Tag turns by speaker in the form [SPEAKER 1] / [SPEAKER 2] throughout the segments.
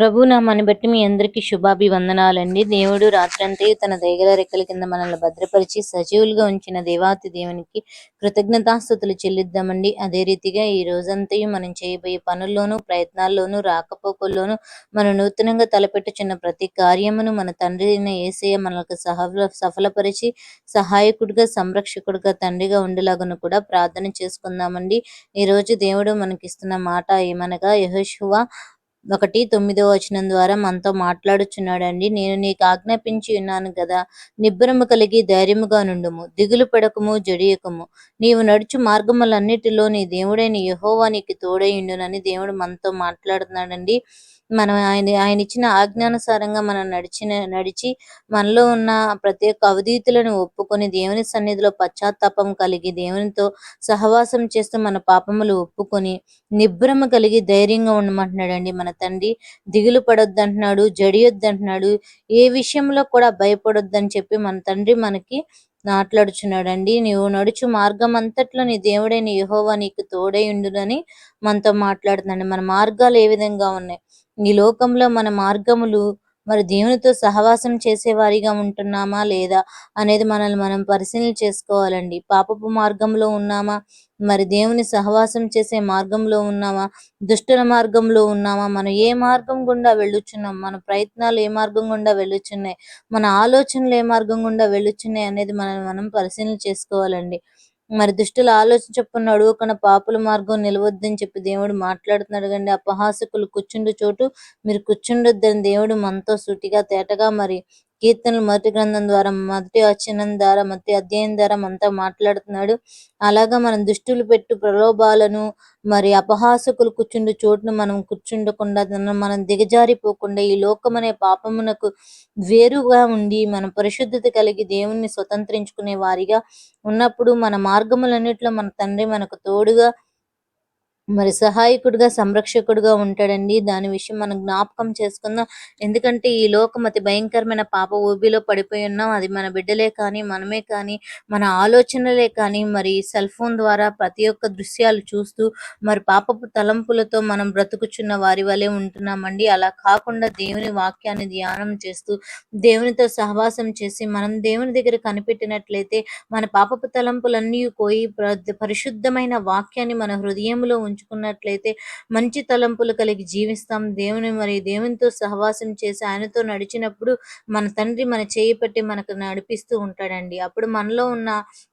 [SPEAKER 1] ప్రభు నామాన్ని బట్టి మీ అందరికీ శుభాభివందనాలండి. దేవుడు రాత్రంతా తన దయగల రెక్కల కింద మనల్ని భద్రపరిచి సజీవులుగా ఉంచిన దేవాతి దేవునికి కృతజ్ఞతాస్థుతులు చెల్లిద్దామండి. అదే రీతిగా ఈ రోజంతయు మనం చేయబోయే పనుల్లోనూ ప్రయత్నాల్లోనూ రాకపోకల్లోనూ మనం నూతనంగా తలపెట్టుచున్న ప్రతి కార్యమును మన తండ్రి అయిన ఏసయ్య మనకు సహ సఫలపరిచి సహాయకుడిగా సంరక్షకుడిగా తండ్రిగా ఉండేలాగా కూడా ప్రార్థన చేసుకుందామండి. ఈ రోజు దేవుడు మనకిస్తున్న మాట ఏమనగా యహోశువ ఒకటి తొమ్మిదో వచనం ద్వారా మనతో మాట్లాడుచున్నాడండి. నేను నీకు ఆజ్ఞాపించి ఉన్నాను కదా నిబ్బరము కలిగి ధైర్యముగా నుండుము దిగులు పడకము జడియకము. నీవు నడుచు మార్గములన్నిటిలో నీ దేవుడైన యహోవా నీకు తోడైండునని దేవుడు మనతో మాట్లాడుతున్నాడండి. మనం ఆయన ఆయన ఇచ్చిన ఆజ్ఞానుసారంగా మనం నడిచిన నడిచి మనలో ఉన్న ప్రతి ఒక్క అవధీతులను ఒప్పుకొని దేవుని సన్నిధిలో పశ్చాత్తాపం కలిగి దేవునితో సహవాసం చేస్తూ మన పాపములు ఒప్పుకొని నిబ్బరము కలిగి ధైర్యంగా ఉండమంటున్నాడండి. మన తండ్రి దిగులు పడొద్దు అంటున్నాడు జడియొద్దు అంటున్నాడు ఏ విషయంలో కూడా భయపడొద్దు అని చెప్పి మన తండ్రి మనకి మాట్లాడుచున్నాడండి. నీవు నడుచు మార్గం అంతట్లో నీ దేవుడైన యహోవా నీకు తోడై ఉండునని మనతో మాట్లాడుతున్నాడు. మన మార్గాలు ఏ విధంగా ఉన్నాయి? ఈ లోకంలో మన మార్గములు మరి దేవునితో సహవాసం చేసేవారిగా ఉంటున్నామా లేదా అనేది మనల్ని మనం పరిశీలన చేసుకోవాలండి. పాపపు మార్గంలో ఉన్నామా? మరి దేవుని సహవాసం చేసే మార్గంలో ఉన్నామా? దుష్టుల మార్గంలో ఉన్నామా? మనం ఏ మార్గం గుండా వెళ్ళుచున్నాం? మన ప్రయత్నాలు ఏ మార్గం గుండా వెళ్ళుచున్నాయి? మన ఆలోచనలు ఏ మార్గం గుండా వెళ్ళుచున్నాయి అనేది మనల్ని మనం పరిశీలన చేసుకోవాలండి. మరి దుష్టుల ఆలోచన చొప్పున అడుగుకున్న పాపుల మార్గం నిలవద్దని చెప్పి దేవుడు మాట్లాడుతున్నాడు కండి అపహాసకులు కూర్చుండు చోటు మీరు కూర్చుండొద్దని దేవుడు మనతో సూటిగా తేటగా మరి కీర్తనలు మొదటి గ్రంథం ద్వారా మొదటి వచనం ద్వారా మొదటి అధ్యాయం ద్వారా మనతో మాట్లాడుతున్నాడు. అలాగా మనం దుష్టులు పెట్టు ప్రలోభాలను మరి అపహాసకులు కూర్చుండు చోటును మనం కూర్చుండకుండా మనం దిగజారిపోకుండా ఈ లోకం అనే పాపమునకు వేరుగా ఉండి మన పరిశుద్ధత కలిగి దేవుణ్ణి స్వతంత్రించుకునే వారిగా ఉన్నప్పుడు మన మార్గములన్నిటిలో మన తండ్రి మనకు తోడుగా మరి సహాయకుడిగా సంరక్షకుడిగా ఉంటాడండి. దాని విషయం మనం జ్ఞాపకం చేసుకుందాం. ఎందుకంటే ఈ లోకం అతి భయంకరమైన పాప ఊబిలో పడిపోయి ఉన్నాం. అది మన బిడ్డలే కానీ మనమే కానీ మన ఆలోచనలే కానీ మరి సెల్ ఫోన్ ద్వారా ప్రతి ఒక్క దృశ్యాలు చూస్తూ మరి పాపపు తలంపులతో మనం బ్రతుకుచున్న వారి వలె ఉంటున్నామండి. అలా కాకుండా దేవుని వాక్యాన్ని ధ్యానం చేస్తూ దేవునితో సహవాసం చేసి మనం దేవుని దగ్గర కనిపెట్టినట్లయితే మన పాపపు తలంపులన్నీ పోయి పరిశుద్ధమైన వాక్యాన్ని మన హృదయంలో ఉంచు ఉంచుకున్నట్లయితే మంచి తలంపులు కలిగి జీవిస్తాం. దేవుని మరి దేవునితో సహవాసం చేసి ఆయనతో నడిచినప్పుడు మన తండ్రి మన చేయి పట్టి మనకు నడిపిస్తూ ఉంటాడండి. అప్పుడు మనలో ఉన్న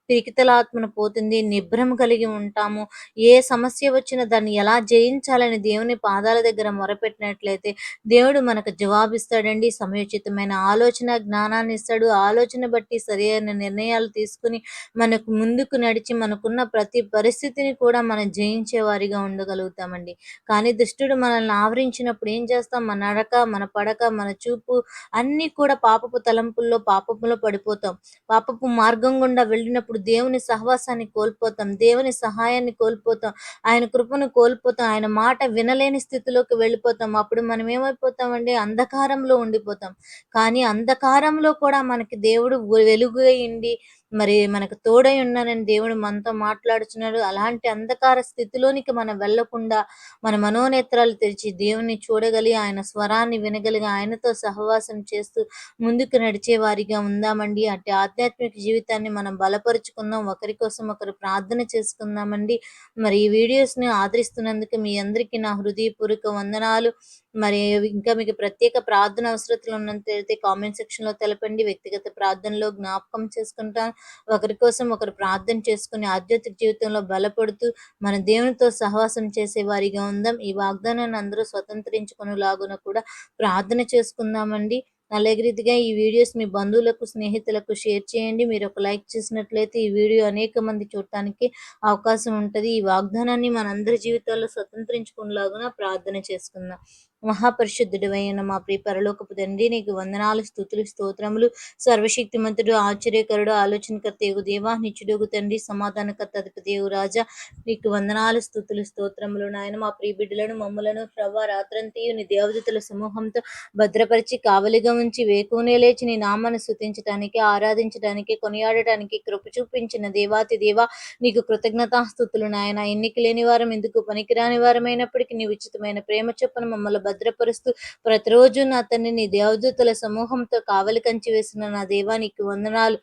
[SPEAKER 1] పిరికితలాత్మను పోతుంది నిభ్రం కలిగి ఉంటాము. ఏ సమస్య వచ్చినా దాన్ని ఎలా జయించాలని దేవుని పాదాల దగ్గర మొరపెట్టినట్లయితే దేవుడు మనకు జవాబిస్తాడండి. సమయోచితమైన ఆలోచన జ్ఞానాన్ని ఇస్తాడు. ఆలోచన బట్టి సరైన నిర్ణయాలు తీసుకుని మనకు ముందుకు నడిచి మనకున్న ప్రతి పరిస్థితిని కూడా మనం జయించే వారిగా ఉండగలుగుతామండి. కానీ దుష్టుడు మనల్ని ఆవరించినప్పుడు ఏం చేస్తాం? మన నడక మన పడక మన చూపు అన్నీ కూడా పాపపు తలంపుల్లో పాపములో పడిపోతాం. పాపపు మార్గం గుండా వెళ్ళినప్పుడు అప్పుడు దేవుని సహవాసాన్ని కోల్పోతాం దేవుని సహాయాన్ని కోల్పోతాం ఆయన కృపను కోల్పోతాం ఆయన మాట వినలేని స్థితిలోకి వెళ్ళిపోతాం. అప్పుడు మనం ఏమైపోతామండి? అంధకారంలో ఉండిపోతాం. కానీ అంధకారంలో కూడా మనకి దేవుడు వెలుగు అయింది మరి మనకు తోడై ఉన్నానని దేవుడు మనతో మాట్లాడుచున్నాడు. అలాంటి అంధకార స్థితిలోనికి మనం వెళ్ళకుండా మన మనోనేత్రాలు తెరిచి దేవుణ్ణి చూడగలిగి ఆయన స్వరాన్ని వినగలిగి ఆయనతో సహవాసం చేస్తూ ముందుకు నడిచే వారిగా ఉందామండి. అటు ఆధ్యాత్మిక జీవితాన్ని మనం బలపరుచుకుందాం. ఒకరి కోసం ఒకరు ప్రార్థన చేసుకుందామండి. మరి ఈ వీడియోస్ని ఆదరిస్తున్నందుకు మీ అందరికీ నా హృదయపూర్వక వందనాలు. మరి ఇంకా మీకు ప్రత్యేక ప్రార్థన అవసరతలు ఉన్నట్లయితే కామెంట్ సెక్షన్లో తెలపండి. వ్యక్తిగత ప్రార్థనలో జ్ఞాపకం చేసుకుంటాను ఒకరి కోసం ఒకరు ప్రార్థన చేసుకుని ఆధ్యాత్మిక జీవితంలో బలపడుతూ మన దేవునితో సహవాసం చేసే వారిగా ఉందాం. ఈ వాగ్దానాన్ని అందరూ స్వతంత్రించుకునేలాగున కూడా ప్రార్థన చేసుకుందామండి. అలాగే రీతిగా ఈ వీడియోస్ మీ బంధువులకు స్నేహితులకు షేర్ చేయండి. మీరు ఒక లైక్ చేసినట్లయితే ఈ వీడియో అనేక మంది చూడటానికి అవకాశం ఉంటుంది. ఈ వాగ్దానాన్ని మనందరి జీవితాల్లో స్వతంత్రించుకునేలాగా ప్రార్థన చేసుకుందాం. మహాపరిశుద్ధుడివైన మా ప్రియ పరలోకపు తండ్రి నీకు వందనాలు స్థుతులు స్తోత్రములు. సర్వశక్తిమంతుడు ఆశ్చర్యకరుడు ఆలోచనకర్త ఏగు దేవా నిచ్చుడుగు తండ్రి సమాధానకర్త అధిపతి దేవు రాజా. నీకు వందనాలు స్థుతులు స్తోత్రములు నాయన. మా ప్రియ బిడ్డలను మమ్మలను ప్రవ్వ రాత్రంతయు నీ దేవదతుల సమూహంతో భద్రపరిచి కావలిగా ఉంచి వేకునే లేచి నీ నామాన్ని స్థుతించడానికి ఆరాధించడానికి కొనియాడటానికి కృప చూపించిన దేవాతి దేవ నీకు కృతజ్ఞతాస్థుతులు నాయన. ఎన్నిక లేని వారం ఎందుకు పనికిరాని వారమైనప్పటికీ నీ ఉచితమైన ప్రేమ చొప్పున మమ్మల్ని భద్రపరుస్తూ ప్రతిరోజు నా తండ్రి నీ దేవదూతల సమూహంతో కావలి కంచి వేసిన నా దేవానికి వందనాలు.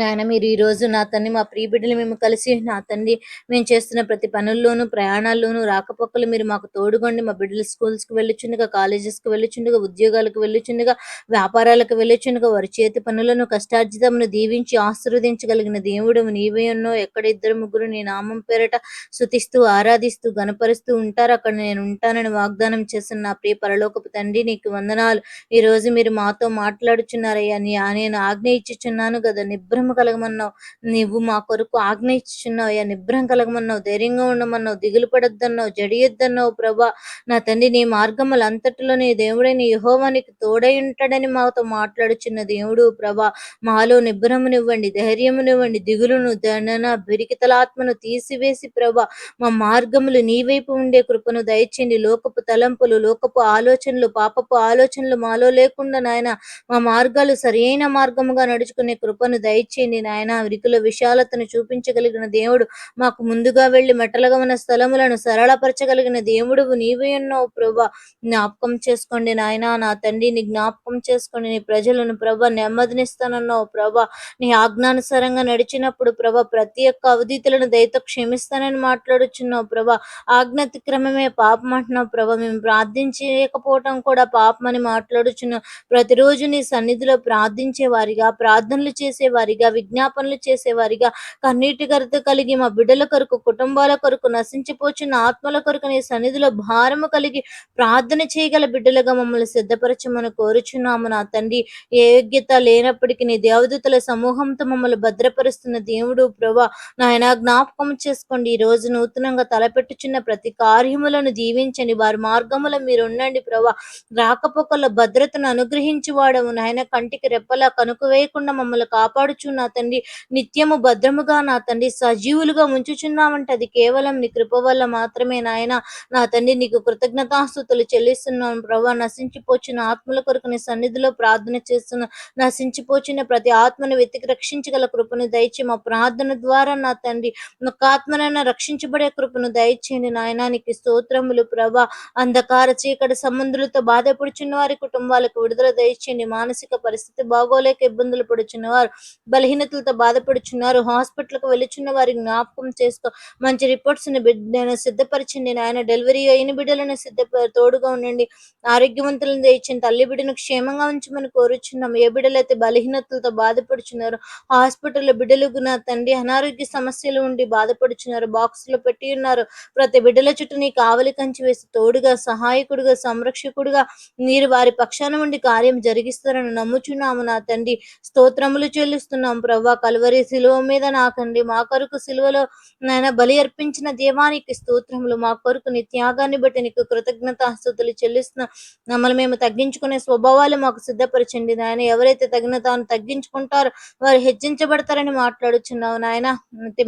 [SPEAKER 1] నాయన మీరు ఈ రోజు నా తండ్రి మా ప్రియ బిడ్డలు మేము కలిసి నా తండ్రి మేము చేస్తున్న ప్రతి పనుల్లోనూ ప్రయాణాల్లోనూ రాకపోకలు మీరు మాకు తోడుగొండి. మా బిడ్డలు స్కూల్స్కి వెళ్ళుచుండగా కాలేజెస్కి వెళ్ళుచుండగా ఉద్యోగాలకు వెళ్ళుచుండగా వ్యాపారాలకు వెళ్ళుచుండగా వారి చేతి పనులను కష్టార్జితమును దీవించి ఆశీర్వదించగలిగిన దేవుడు నీవే ఉన్నో ఎక్కడ ఇద్దరు ముగ్గురు నీ నామం పేరట శుతిస్తూ ఆరాధిస్తూ గనపరుస్తూ ఉంటారు. అక్కడ నేను ఉంటానని వాగ్దానం చేస్తున్న నా ప్రియ పరలోకపు తండ్రి నీకు వందనాలు. ఈ రోజు మీరు మాతో మాట్లాడుచున్నారయ్యా. నీ నేను ఆజ్ఞ ఇచ్చిచున్నాను కదా. నిబ్రహ్మ కలగమన్నావు. నువ్వు మా కొరకు ఆజ్ఞ ఇచ్చున్నావు అయ్యా నిబ్రం కలగమన్నావు. ధైర్యంగా ఉండమన్నావు. దిగులు పడొద్దన్నావు. జడియొద్దన్నావు ప్రభా. నా తండ్రి నీ మార్గములు అంతటిలో నీ దేవుడైన యహోవానికి తోడై ఉంటాడని మాతో మాట్లాడుచున్న దేవుడు ప్రభా. మాలో నిబ్రమునివ్వండి ధైర్యమునివ్వండి దిగులును దండన బిరికితలాత్మను తీసివేసి ప్రభా. మా మార్గములు నీ వైపు ఉండే కృపను దయచేయండి. లోకపు తలంపులు లోకపు ఆలోచనలు పాపపు ఆలోచనలు మాలో లేకుండా నాయన మా మార్గాలు సరియైన మార్గముగా నడుచుకునే కృపను దయచేయండి నాయన. విరికుల విశాలతను చూపించగలిగిన దేవుడు మాకు ముందుగా వెళ్ళి మెట్టలుగా ఉన్న స్థలములను సరళపరచగలిగిన దేవుడు నీవే ఉన్నావు ప్రభా. జ్ఞాపకం చేసుకోండి నాయన. నా తండ్రిని జ్ఞాపకం చేసుకోండి. నీ ప్రజలను ప్రభ నెమ్మదినిస్తానన్నావు ప్రభా. నీ ఆజ్ఞానుసారంగా నడిచినప్పుడు ప్రభ ప్రతి ఒక్క అవధితులను దయతో క్షమిస్తానని మాట్లాడుచున్నావు ప్రభా. ఆజ్ఞాతిక్రమమే పాపం అంటున్నావు ప్రభ. మేము ప్రార్థించకపోవటం కూడా పాపం అని మాట్లాడుచున్నావు. ప్రతిరోజు నీ సన్నిధిలో ప్రార్థించే వారిగా ప్రార్థనలు చేసే వారిగా విజ్ఞాపనలు చేసేవారిగా కన్నీటి కరత కలిగి మా బిడ్డల కొరకు కుటుంబాల కొరకు నశించిపోచున్న ఆత్మల కొరకు నీ సన్నిధిలో భారము కలిగి ప్రార్థన చేయగల బిడ్డలుగా మమ్మల్ని సిద్ధపరచమని కోరుచున్నాము నా తండ్రి. ఏ యోగ్యత లేనప్పటికీ నీ దేవదూతల సమూహంతో మమ్మల్ని భద్రపరుస్తున్న దేవుడు ప్రభా నాయన జ్ఞాపకం చేసుకోండి. ఈ రోజు నూతనంగా తలపెట్టుచున్న ప్రతి కార్యములను దీవించండి. వారి మార్గములో మీరు ఉండండి ప్రభా. రాకపోకల భద్రతను అనుగ్రహించి వాడము. నాయన కంటికి రెప్పలా కనుక వేయకుండా మమ్మల్ని కాపాడుచు నా తండ్రి. నిత్యము భద్రముగా నా తండ్రి సజీవులుగా ఉంచుచున్నామంటే అది కేవలం నీ కృప వల్ల మాత్రమే నాయన. నా తండ్రి నీకు కృతజ్ఞతాస్తుతులు చెల్లిస్తున్నాను. ప్రభా నశించిపోచిన ఆత్మల కొరకు నీ సన్నిధిలో ప్రార్థన చేస్తున్న. నశించిపోచిన ప్రతి ఆత్మను వెతికి రక్షించగల కృపను దయచి మా ప్రార్థన ద్వారా నా తండ్రి ఒక ఆత్మనైనా రక్షించబడే కృపను దయచేయండి నాయన. నీకు స్తోత్రములు ప్రభా. అంధకార చీకటి సంబంధులతో బాధపడుచున్న వారి కుటుంబాలకు విడుదల దయచేయండి. మానసిక పరిస్థితి బాగోలేక ఇబ్బందులు పడుచున్న వారు బలహీనతలతో బాధపడుచున్నారు. హాస్పిటల్కు వెళ్ళుచున్న వారికి జ్ఞాపకం చేస్తూ మంచి రిపోర్ట్స్ బిడ్డను సిద్ధపరచండి నాయన. డెలివరీ అయిన బిడ్డలను సిద్ధ తోడుగా ఉండండి. ఆరోగ్యవంతులను తెచ్చిన తల్లి బిడ్డను క్షేమంగా ఉంచమని కోరుచున్నాం. ఏ బిడ్డలైతే బలహీనతలతో బాధపడుచున్నారు హాస్పిటల్లో బిడ్డలకు నా తండ్రి అనారోగ్య సమస్యలు ఉండి బాధపడుచున్నారు. బాక్స్లో పెట్టి ఉన్నారు. ప్రతి బిడ్డల చుట్టూ నీ కావలి కంచి వేసి తోడుగా సహాయకుడుగా సంరక్షకుడుగా మీరు వారి పక్షాన ఉండి కార్యం జరిగిస్తారని నమ్ముచున్నాము నా తండ్రి. స్తోత్రములు చెల్లిస్తున్నాం. ప్రభా కలువరి శిలువ మీద నాకండి. మా కొరకు శిలువలో నాయన బలి అర్పించిన దేవానికి స్తోత్రములు. మా కొరకు నీ త్యాగాన్ని బట్టి నీకు కృతజ్ఞత స్థుతులు చెల్లిస్తున్నాం. మమ్మల్ని మేము తగ్గించుకునే స్వభావాలు మాకు సిద్ధపరచండి నాయన. ఎవరైతే తగిన తాను తగ్గించుకుంటారో వారు హెచ్చించబడతారని మాట్లాడుచున్నావు నాయన.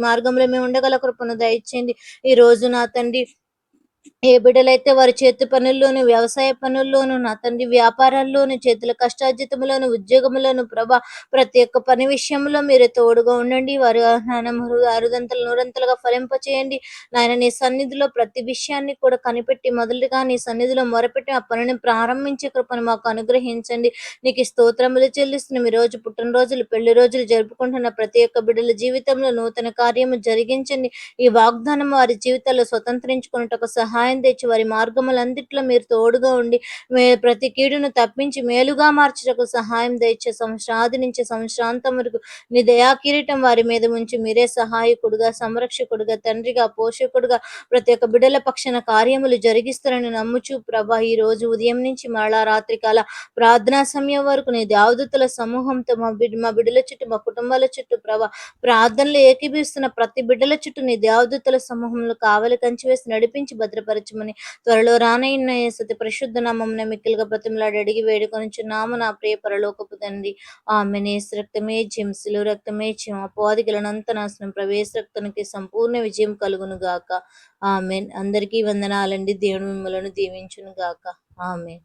[SPEAKER 1] మార్గంలో మేము ఉండగల కృపను దయచేయండి. ఈ రోజు నా తండ్రి ఏ బిడ్డలైతే వారి చేతి పనుల్లోను వ్యవసాయ పనుల్లోను నా తండ్రి వ్యాపారాల్లోను చేతుల కష్టార్జితములను ఉద్యోగములను ప్రభా ప్రతి ఒక్క పని విషయంలో మీరు తోడుగా ఉండండి. వారు నాయన అరుదంతలు నూరంతలుగా ఫలింపచేయండి. నాయన నీ సన్నిధిలో ప్రతి విషయాన్ని కూడా కనిపెట్టి మొదలుగా నీ సన్నిధిలో మొరపెట్టి ఆ పనిని ప్రారంభించే కృపను మాకు అనుగ్రహించండి. నీకు స్తోత్రములు చెల్లిస్తున్న. మీ రోజు పుట్టినరోజులు పెళ్ళి రోజులు జరుపుకుంటున్న ప్రతి ఒక్క బిడ్డల జీవితంలో నూతన కార్యము జరిగించండి. ఈ వాగ్దానం వారి జీవితాల్లో స్వతంత్రించుకున్నట్టు సహాయం సహాయం తెచ్చి వారి మార్గములందిట్లో మీరు తోడుగా ఉండి ప్రతి కీడును తప్పించి మేలుగా మార్చుటకు సహాయం తెచ్చే సంవత్సరాది నుంచి సంవత్సరాంతం వరకు నీ దయా కిరీటం వారి మీద ఉంచి మీరే సహాయకుడుగా సంరక్షకుడుగా తండ్రిగా పోషకుడుగా ప్రతి ఒక్క బిడ్డల పక్షన కార్యములు జరిగిస్తారని నమ్ముచు ప్రభా ఈ రోజు ఉదయం నుంచి మరలా రాత్రి కాల ప్రార్థనా సమయం వరకు నీ దావదతుల సమూహంతో మా బిడ్డ మా బిడ్డల చుట్టూ మా కుటుంబాల చుట్టూ ప్రభా ప్రార్థనలు ఏకీభిస్తున్న ప్రతి బిడ్డల చుట్టూ నీ దేవదత్తుల సమూహంలో కావలి కంచి వేసి నడిపించి భద్రపరచమని త్వరలో రానయ్య సతి పరిశుద్ధ నామం మిక్కిలుగా బ్రతిమలాడి అడిగి వేడుకొనిచున్నాము నా ప్రియ పరలోకపు తండ్రి. ఆమె రక్తమే జింసులు రక్తమే చిమ అపోదిగలనంత నాశనం ప్రవేశ రక్తానికి సంపూర్ణ విజయం కలుగును గాక. ఆమె అందరికీ వందనాలండి. దేవుని మిమ్మలను దీవించును గాక. ఆమె